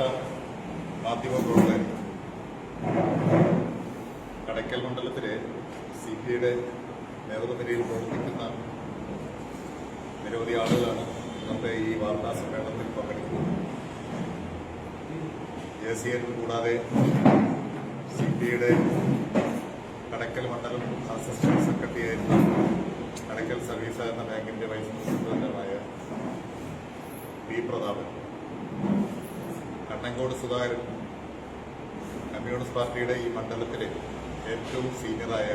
ബഹുമാനപ്പെട്ട മാധ്യമ പ്രവർത്തകർ കടയ്ക്കൽ മണ്ഡലത്തിലെ സി പി ഐയുടെ നേതൃനിരയിൽ പ്രവർത്തിക്കുന്ന നിരവധി ആളുകളാണ് ഇന്നത്തെ ഈ വാർത്താ സമ്മേളനത്തിൽ പങ്കെടുക്കുന്നത്. എ സി എൻ കൂടാതെ സി പി ഐയുടെ കടയ്ക്കൽ മണ്ഡലം അസിസ്റ്റന്റ് സെക്രട്ടറി ആയിരുന്ന കടയ്ക്കൽ സർവീസ് എന്ന ബാങ്കിന്റെ വൈസ് പ്രസിഡന്റുമായ പി പ്രതാപൻ കണ്ണങ്കോട് സുധാകരൻ കമ്മ്യൂണിസ്റ്റ് പാർട്ടിയുടെ ഈ മണ്ഡലത്തിലെ ഏറ്റവും സീനിയറായ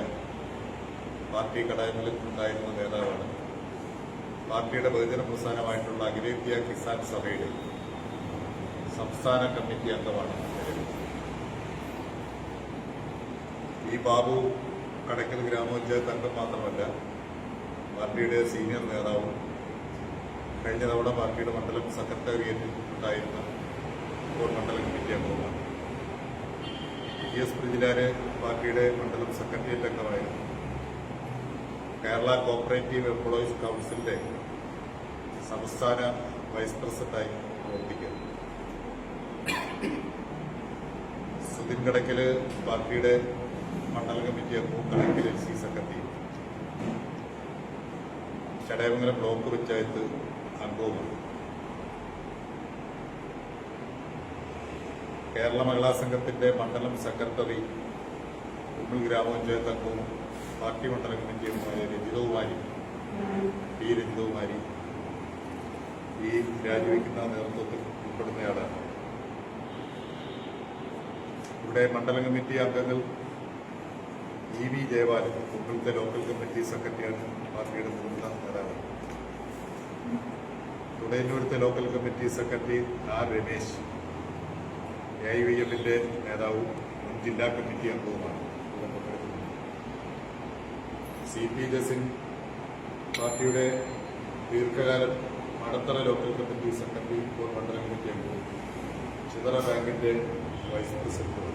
പാർട്ടി ഘടകങ്ങളിൽ ഉണ്ടായിരുന്ന നേതാവാണ് പാർട്ടിയുടെ ബഹുജന പ്രസ്ഥാനമായിട്ടുള്ള അഖിലേന്ത്യാ കിസാൻ സഭയുടെ സംസ്ഥാന കമ്മിറ്റി അംഗമാണ്. ഈ ബാബു കടയ്ക്കൽ ഗ്രാമപഞ്ചായത്ത് അംഗം മാത്രമല്ല പാർട്ടിയുടെ സീനിയർ നേതാവും കഴിഞ്ഞ തവണ പാർട്ടിയുടെ മണ്ഡലം സെക്രട്ടേറിയറ്റിൽ ഉണ്ടായിരുന്ന ഇപ്പോൾ മണ്ഡലം കമ്മിറ്റി അംഗവുമാണ് ഇ എസ് ബ്രിജിലാര് പാർട്ടിയുടെ മണ്ഡലം സെക്രട്ടേറിയറ്റ് അംഗമായിരുന്നു. കേരള കോപ്പറേറ്റീവ് എംപ്ലോയീസ് കൗൺസിലിന്റെ സംസ്ഥാന വൈസ് പ്രസിഡന്റായി പ്രവർത്തിക്കുന്നു. സുധിൻ കടക്കൽ പാർട്ടിയുടെ മണ്ഡലം കമ്മിറ്റി അംഗവും Kadakkal L C secretary Chadayamangalam block panchayat അംഗവുമാണ്. Kerala Mahila സംഘത്തിന്റെ മണ്ഡലം സെക്രട്ടറി ഉമ്മൽ ഗ്രാമപഞ്ചായത്ത് അംഗവും പാർട്ടി മണ്ഡലം കമ്മിറ്റിയുമായ രഞ്ജിതകുമാരി പി രഞ്ജിതകുമാരി ഈ രാജിവെക്കുന്ന നേതൃത്വത്തിൽ ഉൾപ്പെടുന്നയാളാണ് ഇവിടെ മണ്ഡലം കമ്മിറ്റി അംഗങ്ങൾ ഇ വി ജയപാലൻ കുമ്പളത്തെ ലോക്കൽ കമ്മിറ്റി സെക്രട്ടറിയാണ് പാർട്ടിയുടെ മുതിർന്ന നേതാവ്. തുടയന്നൂരത്തെ local committee secretary R Ramesh. A I V എഫിന്റെ നേതാവും മുൻ ജില്ലാ കമ്മിറ്റി അംഗവുമാണ് സി പി ജസിൻ പാർട്ടിയുടെ ദീർഘകാലം മടത്തറ ലോക്കൽ കമ്മിറ്റി സെക്രട്ടറി ഇപ്പോൾ മണ്ഡലം കമ്മിറ്റി അംഗവും ചിതറ ബാങ്കിന്റെ വൈസ് പ്രസിഡന്റ്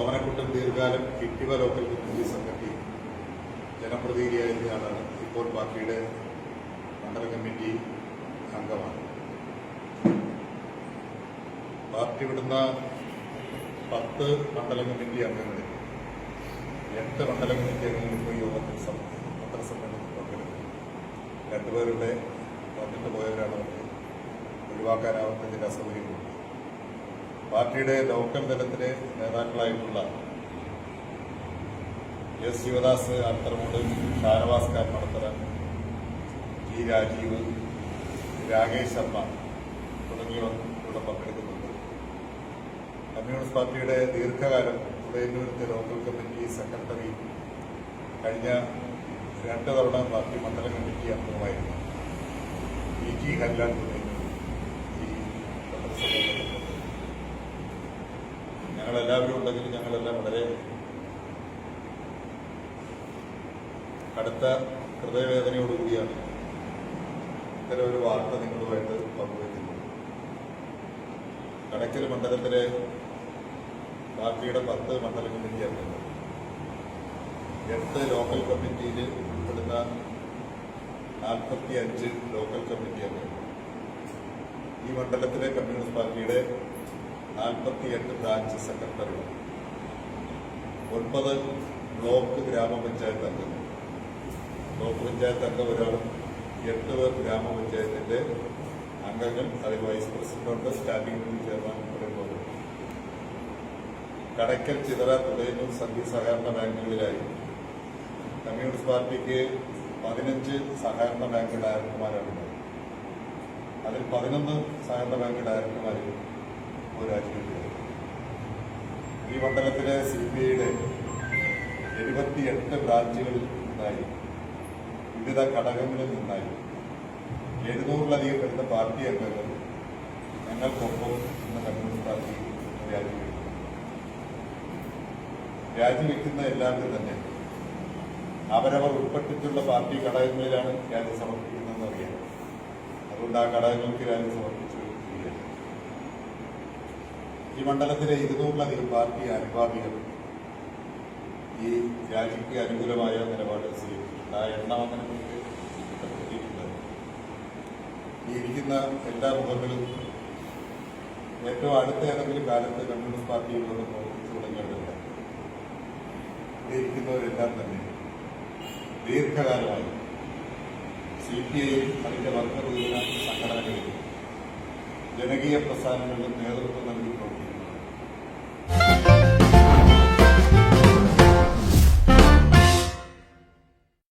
ഓമനക്കുട്ടൻ ദീർഘകാലം കിട്ടിവ ലോക്കൽ കമ്മിറ്റി സെക്രട്ടറി ജനപ്രതിനിധിയായിരുന്ന ആളാണ്. ഇപ്പോൾ പാർട്ടിയുടെ മണ്ഡല കമ്മിറ്റി അംഗമാണ്. പാർട്ടി വിടുന്ന പത്ത് മണ്ഡല കമ്മിറ്റി അംഗങ്ങളിൽ എട്ട് മണ്ഡല കമ്മിറ്റി അംഗങ്ങളിൽ ഇപ്പോൾ യോഗത്തിൽ പത്രസമ്മേളനത്തിൽ പങ്കെടുക്കും രണ്ടുപേരുടെ വന്നിട്ട് പോയവരാണ് അവർക്ക് ഒഴിവാക്കാനാവാത്ത ചില അസൗകര്യങ്ങളുണ്ട് പാർട്ടിയുടെ ലോക്കൽ തലത്തിലെ നേതാക്കളായിട്ടുള്ള എസ് ശിവദാസ് അത്തറമൂട് ഷാനവാസ് കാർമടത്തറ ജി രാജീവ് രാകേഷ് ശർമ്മ തുടങ്ങിയവർ ഇവിടെ പങ്കെടുക്കുന്നുണ്ട് കമ്മ്യൂണിസ്റ്റ് പാർട്ടിയുടെ ദീർഘകാലം ഉദയന്നൂരത്തെ ലോക്കൽ കമ്മിറ്റി സെക്രട്ടറി കഴിഞ്ഞ രണ്ട് തവണ പാർട്ടി മണ്ഡലം കമ്മിറ്റി അംഗമായിരുന്നു. പി ജി ഹല്ലാൻ ഞങ്ങളെല്ലാവരും ഉണ്ടെങ്കിൽ ഞങ്ങളെല്ലാം വളരെ കടുത്ത ഹൃദയവേദനയോടുകൂടിയാണ് ഇത്തരം ഒരു വാർത്ത നിങ്ങളുമായിട്ട് പങ്കുവയ്ക്കുന്നത് കടക്കൽ മണ്ഡലത്തിലെ പാർട്ടിയുടെ പത്ത് മണ്ഡല കമ്മിറ്റി അംഗങ്ങൾ എട്ട് ലോക്കൽ കമ്മിറ്റിയിൽ ഉൾപ്പെടുന്ന നാൽപ്പത്തി അഞ്ച് ലോക്കൽ കമ്മിറ്റി അംഗങ്ങൾ ഈ മണ്ഡലത്തിലെ കമ്മ്യൂണിസ്റ്റ് പാർട്ടിയുടെ നാൽപ്പത്തി എട്ട് ബ്രാഞ്ച് സെക്രട്ടറികൾ ഒൻപത് ബ്ലോക്ക് ഗ്രാമപഞ്ചായത്ത് അംഗങ്ങൾ ബ്ലോക്ക് പഞ്ചായത്ത് അംഗം ഒരാളും എട്ട് പേർ ഗ്രാമപഞ്ചായത്തിന്റെ അംഗങ്ങൾ. അതിൽ vice president standing committee chairman Kadakkal Chithara Thudayannoor service സഹകരണ ബാങ്കുകളിലായി. കമ്മ്യൂണിസ്റ്റ് പാർട്ടിക്ക് പതിനഞ്ച് സഹകരണ ബാങ്ക് ഡയറക്ടർമാരാണുള്ളത്. അതിൽ പതിനൊന്ന് സഹകരണ ബാങ്ക് ഡയറക്ടർമാർ ഒരു രാജ്യത്തിലുണ്ട് ഈ മണ്ഡലത്തിലെ സി ബി ഐയുടെ എഴുപത്തിയെട്ട് ബ്രാഞ്ചുകളിൽ നിന്നായി വിവിധ ഘടകങ്ങളിൽ നിന്നായി. എഴുന്നൂറിലധികം വരുന്ന പാർട്ടി അംഗങ്ങൾ ഞങ്ങൾക്കൊപ്പം ഇന്ന് കമ്മ്യൂണിസ്റ്റ് പാർട്ടി രാജിവെക്കുന്നു രാജിവെക്കുന്ന എല്ലാവരും തന്നെ അവരവർ ഉൾപ്പെട്ടിട്ടുള്ള പാർട്ടി ഘടകങ്ങളിലാണ് രാജി സമർപ്പിക്കുന്നതെന്ന് അറിയാം. അതുകൊണ്ട് ആ ഘടകങ്ങൾക്ക് രാജി സമർപ്പിച്ചു ഈ മണ്ഡലത്തിലെ ഇരുന്നൂറിലധികം പാർട്ടി അനുഭാവികൾ ഈ രാജിക്ക് അനുകൂലമായ നിലപാട് സ്വീകരിച്ചിട്ടുണ്ട്. ആ എണ്ണം അങ്ങനെ നമുക്ക് ഈ ഇരിക്കുന്ന എല്ലാ മുഖങ്ങളും ഏറ്റവും അടുത്ത ഏതെങ്കിലും കാലത്ത് കമ്മ്യൂണിസ്റ്റ് പാർട്ടിയിൽ തുടങ്ങിയവരല്ല ഇവിടെ ഇരിക്കുന്നവരെല്ലാം തന്നെ ദീർഘകാലമായി സി പി ഐ അതിന്റെ വർഗവിഭജന സംഘടനകളിലും ജനകീയ പ്രസ്ഥാനങ്ങളിലും നേതൃത്വം നൽകി